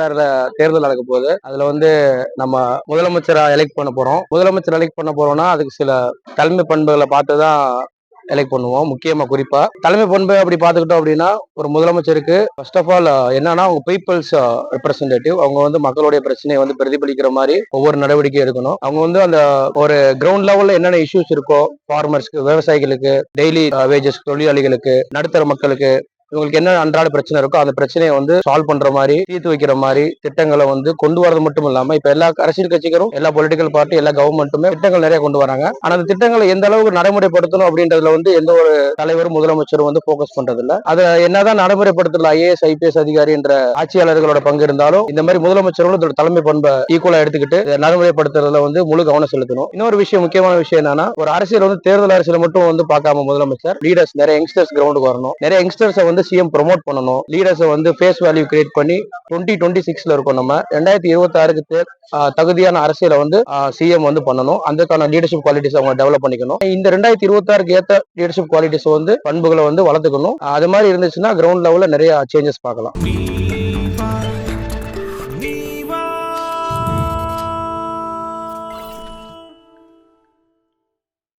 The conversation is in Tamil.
தேர்தல் நடக்க போகுது அதுல வந்து நம்ம முதலமைச்சரா எலெக்ட் பண்ண போறோம். முதலமைச்சர் எலெக்ட் பண்ண போறோம்னா அதுக்கு சில தலைமை பண்புகளை பார்த்து தான் எலெக்ட் பண்ணுவோம் முக்கியமா குறிப்பா. தலைமை பண்பு அப்படி பார்த்துக்கிட்டோம் அப்படின்னா ஒரு முதலமைச்சருக்கு ஃபர்ஸ்ட் ஆஃப் ஆல் என்னன்னா அவங்க பீப்புள்ஸ் ரெப்ரசன்டேட்டிவ் அவங்க வந்து மக்களுடைய பிரச்சனையை வந்து பிரதிபலிக்கிற மாதிரி ஒவ்வொரு நடவடிக்கை எடுக்கணும். அவங்க வந்து அந்த ஒரு கிரவுண்ட் லெவல்ல என்னென்ன இஷ்யூஸ் இருக்கோ ஃபார்மர்ஸ்க்கு விவசாயிகளுக்கு டெய்லி வேஜஸ் uh, தொழிலாளிகளுக்கு நடுத்தர மக்களுக்கு இவங்களுக்கு என்ன அன்றாட பிரச்சனை இருக்கோ அந்த பிரச்சனையை வந்து சால்வ் பண்ற மாதிரி தீர்த்து வைக்கிற மாதிரி திட்டங்களை வந்து கொண்டு வரது மட்டும் இல்லாம இப்ப எல்லா அரசியல் கட்சிகளும் எல்லா பொலிட்டிக்கல் பார்ட்டி எல்லா கவர்மெண்ட்டுமே திட்டங்கள் நிறைய கொண்டு வராங்க. ஆனா அந்த திட்டங்களை எந்த அளவுக்கு நடைமுறைப்படுத்தணும் அப்படின்றதுல வந்து எந்த ஒரு தலைவரும் முதலமைச்சரும் வந்து போக்கஸ் பண்றது இல்ல அதை என்னதான் நடைமுறைப்படுத்தல ஐஏஎஸ் ஐபிஎஸ் அதிகாரி என்ற ஆட்சியாளர்களோட பங்கு இருந்தாலும் இந்த மாதிரி முதலமைச்சர்களும் இதோட தலைமை பண்பை ஈக்குவலா எடுத்துக்கிட்டு நடைமுறைப்படுத்துறதுல வந்து முழு கவனம் செலுத்தணும். இன்னொரு விஷயம் முக்கியமான விஷயம் என்னன்னா ஒரு அரசியல் வந்து தேர்தல் அரசியல் மட்டும் வந்து பார்க்காம முதலமைச்சர் லீடர்ஸ் நிறைய யங்ஸ்டர்ஸ் கிரவுண்டுக்கு வரணும். நிறைய யங்ஸ்டர்ஸை வந்து சிஎம் ப்ரொமோட் பண்ணணும். லீடர்ஸை வந்து ஃபேஸ் வேல்யூ கிரியேட் பண்ணி டுவெண்ட்டி டுவெண்ட்டி சிக்ஸ்ல இருக்கோம் நம்ம. ரெண்டாயிரத்தி இருபத்தி ஆறுக்கு தகுதியான அரசியலை வந்து சிஎம் வந்து பண்ணணும். அதுக்கான லீடர்ஷிப் குவாலிட்டிஸ் அவங்க டெவலப் பண்ணிக்கணும். இந்த ரெண்டாயிரத்தி இருபத்தி ஆறுக்கு ஏற்ற லீடர்ஷிப் குவாலிட்டிஸ் வந்து பண்புகளை வந்து வளர்த்துக்கணும். அது மாதிரி இருந்துச்சுன்னா கிரவுண்ட் லெவலில் நிறைய சேஞ்சஸ் பார்க்கலாம்.